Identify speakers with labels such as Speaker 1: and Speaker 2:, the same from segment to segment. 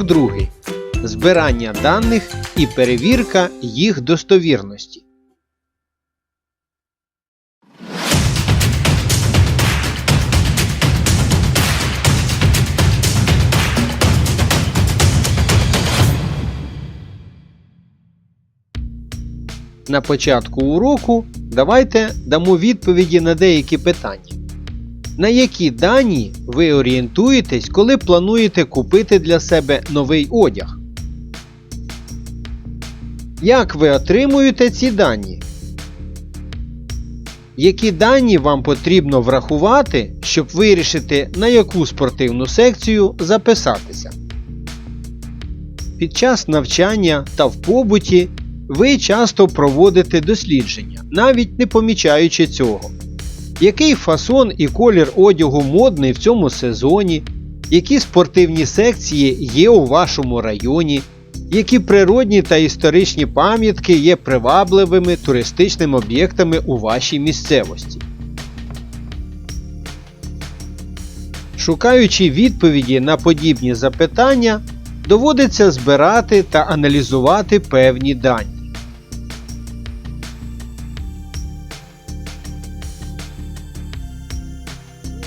Speaker 1: Урок 2. Збирання даних і перевірка їх достовірності. На початку уроку давайте дамо відповіді на деякі питання. На які дані ви орієнтуєтесь, коли плануєте купити для себе новий одяг? Як ви отримуєте ці дані? Які дані вам потрібно врахувати, щоб вирішити, на яку спортивну секцію записатися? Під час навчання та в побуті ви часто проводите дослідження, навіть не помічаючи цього. Який фасон і колір одягу модний в цьому сезоні? Які спортивні секції є у вашому районі? Які природні та історичні пам'ятки є привабливими туристичними об'єктами у вашій місцевості? Шукаючи відповіді на подібні запитання, доводиться збирати та аналізувати певні дані.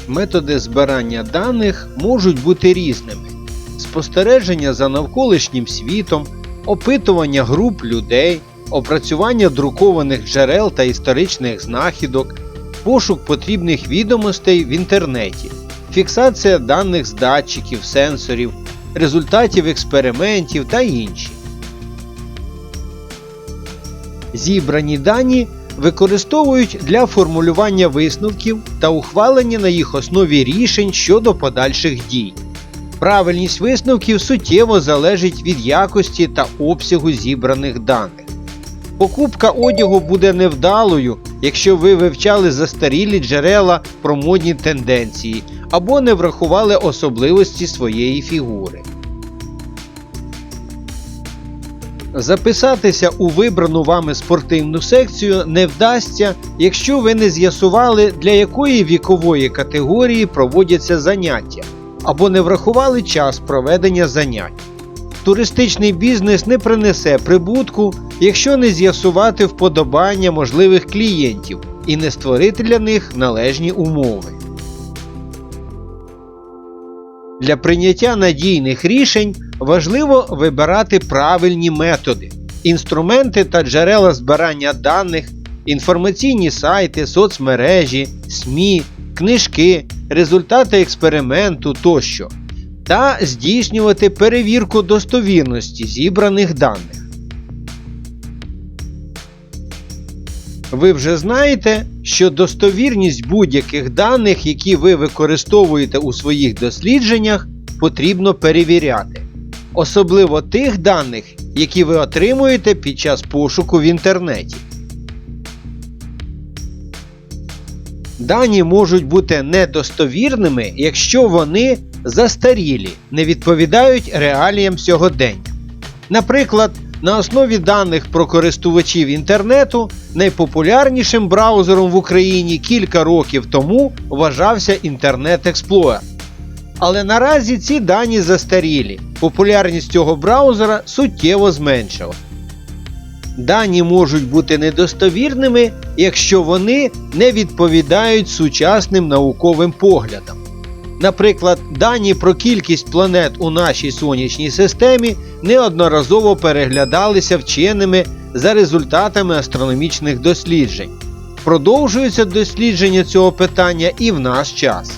Speaker 1: Методи збирання даних можуть бути різними: спостереження за навколишнім світом, опитування груп людей, опрацювання друкованих джерел та історичних знахідок, пошук потрібних відомостей в інтернеті, фіксація даних з датчиків, сенсорів, результатів експериментів та інші. Зібрані дані використовують для формулювання висновків та ухвалення на їх основі рішень щодо подальших дій. Правильність висновків суттєво залежить від якості та обсягу зібраних даних. Покупка одягу буде невдалою, якщо ви вивчали застарілі джерела про модні тенденції або не врахували особливості своєї фігури. Записатися у вибрану вами спортивну секцію не вдасться, якщо ви не з'ясували, для якої вікової категорії проводяться заняття, або не врахували час проведення занять. Туристичний бізнес не принесе прибутку, якщо не з'ясувати вподобання можливих клієнтів і не створити для них належні умови. Для прийняття надійних рішень важливо вибирати правильні методи, інструменти та джерела збирання даних, інформаційні сайти, соцмережі, СМІ, книжки, результати експерименту тощо, та здійснювати перевірку достовірності зібраних даних. Ви вже знаєте, що достовірність будь-яких даних, які ви використовуєте у своїх дослідженнях, потрібно перевіряти. Особливо тих даних, які ви отримуєте під час пошуку в інтернеті. Дані можуть бути недостовірними, якщо вони застарілі, не відповідають реаліям сьогодення. Наприклад, на основі даних про користувачів інтернету найпопулярнішим браузером в Україні кілька років тому вважався Internet Explorer. Але наразі ці дані застарілі. Популярність цього браузера суттєво зменшила. Дані можуть бути недостовірними, якщо вони не відповідають сучасним науковим поглядам. Наприклад, дані про кількість планет у нашій сонячній системі неодноразово переглядалися вченими за результатами астрономічних досліджень. Продовжується дослідження цього питання і в наш час.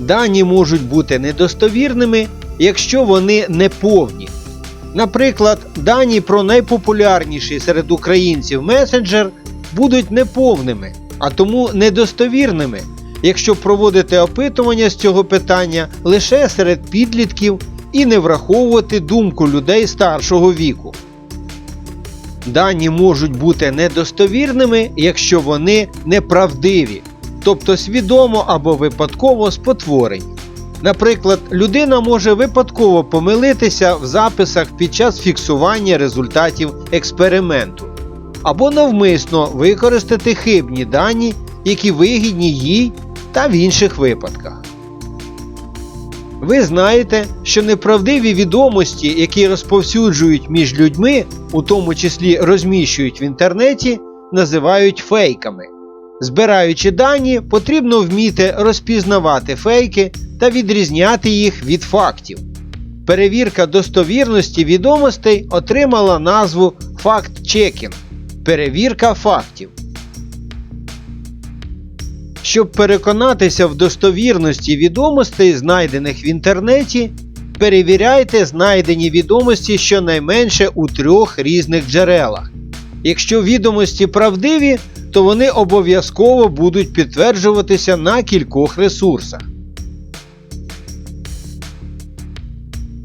Speaker 1: Дані можуть бути недостовірними, якщо вони неповні. Наприклад, дані про найпопулярніший серед українців месенджер будуть неповними, а тому недостовірними, якщо проводити опитування з цього питання лише серед підлітків і не враховувати думку людей старшого віку. Дані можуть бути недостовірними, якщо вони неправдиві, тобто свідомо або випадково спотворені. Наприклад, людина може випадково помилитися в записах під час фіксування результатів експерименту, або навмисно використати хибні дані, які вигідні їй та в інших випадках. Ви знаєте, що неправдиві відомості, які розповсюджують між людьми, у тому числі розміщують в інтернеті, називають фейками. Збираючи дані, потрібно вміти розпізнавати фейки та відрізняти їх від фактів. Перевірка достовірності відомостей отримала назву факт-чекінг перевірка фактів. Щоб переконатися в достовірності відомостей, знайдених в інтернеті, перевіряйте знайдені відомості щонайменше у трьох різних джерелах. Якщо відомості правдиві, то вони обов'язково будуть підтверджуватися на кількох ресурсах.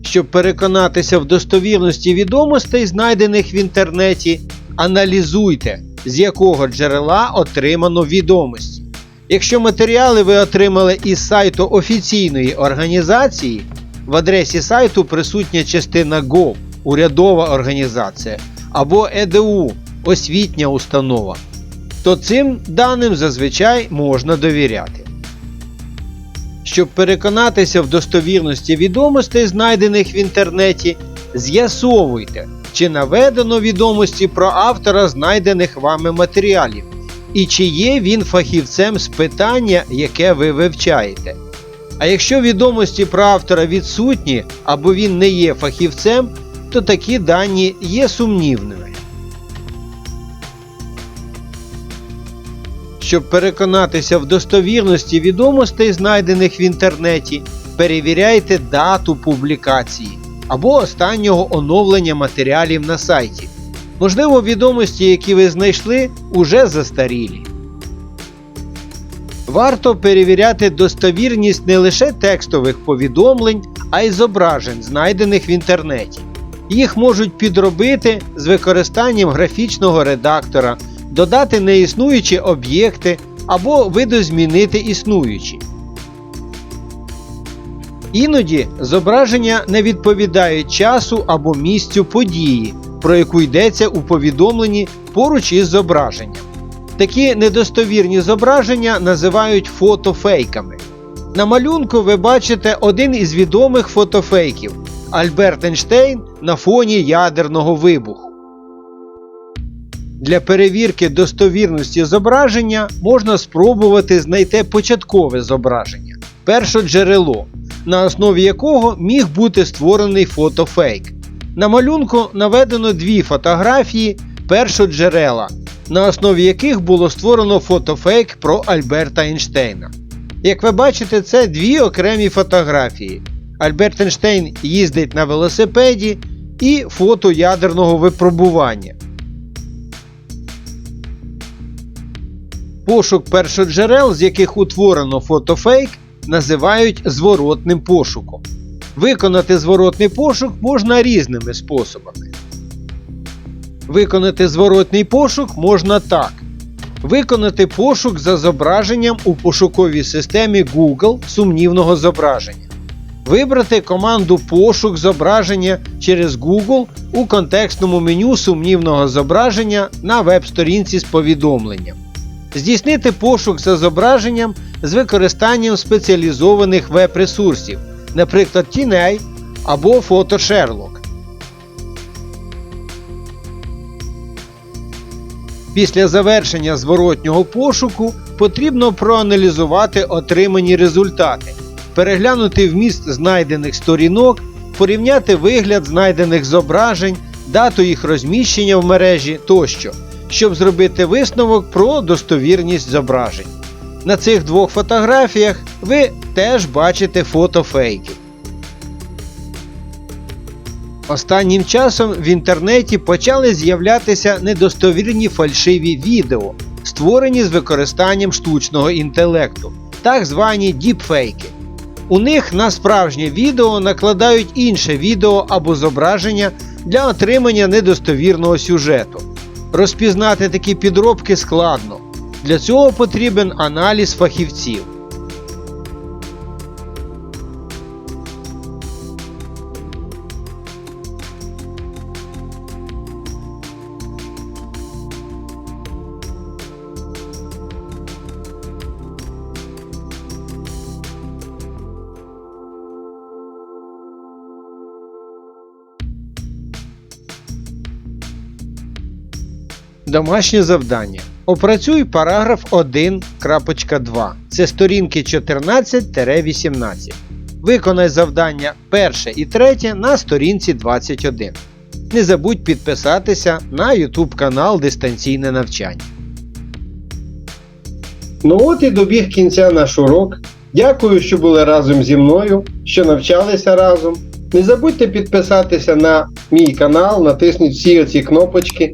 Speaker 1: Щоб переконатися в достовірності відомостей, знайдених в інтернеті, аналізуйте, з якого джерела отримано відомості. Якщо матеріали ви отримали із сайту офіційної організації, в адресі сайту присутня частина GOV урядова організація або ЕДУ освітня установа, то цим даним зазвичай можна довіряти. Щоб переконатися в достовірності відомостей, знайдених в інтернеті, з'ясовуйте, чи наведено відомості про автора знайдених вами матеріалів, і чи є він фахівцем з питання, яке ви вивчаєте. А якщо відомості про автора відсутні або він не є фахівцем, то такі дані є сумнівними. Щоб переконатися в достовірності відомостей, знайдених в інтернеті, перевіряйте дату публікації або останнього оновлення матеріалів на сайті. Можливо, відомості, які ви знайшли, уже застарілі. Варто перевіряти достовірність не лише текстових повідомлень, а й зображень, знайдених в інтернеті. Їх можуть підробити з використанням графічного редактора, додати неіснуючі об'єкти або видозмінити існуючі. Іноді зображення не відповідають часу або місцю події, про яку йдеться у повідомленні поруч із зображенням. Такі недостовірні зображення називають фотофейками. На малюнку ви бачите один із відомих фотофейків Альберт Ейнштейн на фоні ядерного вибуху. Для перевірки достовірності зображення можна спробувати знайти початкове зображення першоджерело, на основі якого міг бути створений фотофейк. На малюнку наведено дві фотографії першоджерела, на основі яких було створено фотофейк про Альберта Ейнштейна. Як ви бачите, це дві окремі фотографії. Альберт Ейнштейн їздить на велосипеді і фото ядерного випробування. Пошук першоджерел, з яких утворено фотофейк, називають зворотним пошуком. Виконати зворотний пошук можна різними способами. Виконати зворотний пошук можна так. Виконати пошук за зображенням у пошуковій системі Google сумнівного зображення. Вибрати команду Пошук зображення через Google у контекстному меню сумнівного зображення на веб-сторінці з повідомленням. Здійснити пошук за зображенням з використанням спеціалізованих веб-ресурсів, наприклад, TNA або Photo Після завершення зворотнього пошуку потрібно проаналізувати отримані результати, переглянути вміст знайдених сторінок, порівняти вигляд знайдених зображень, дату їх розміщення в мережі тощо, щоб зробити висновок про достовірність зображень. На цих двох фотографіях ви теж бачите фото фейків. Останнім часом в інтернеті почали з'являтися недостовірні фальшиві відео, створені з використанням штучного інтелекту, так звані діпфейки. У них на справжнє відео накладають інше відео або зображення для отримання недостовірного сюжету. Розпізнати такі підробки складно. Для цього потрібен аналіз фахівців. Домашнє завдання. Опрацюй параграф 1.2. Це сторінки 14-18. Виконай завдання перше і третє на сторінці 21. Не забудь підписатися на YouTube канал Дистанційне навчання. Ну от і добіг кінця наш урок. Дякую, що були разом зі мною, що навчалися разом. Не забудьте підписатися на мій канал, натисніть всі оці кнопочки.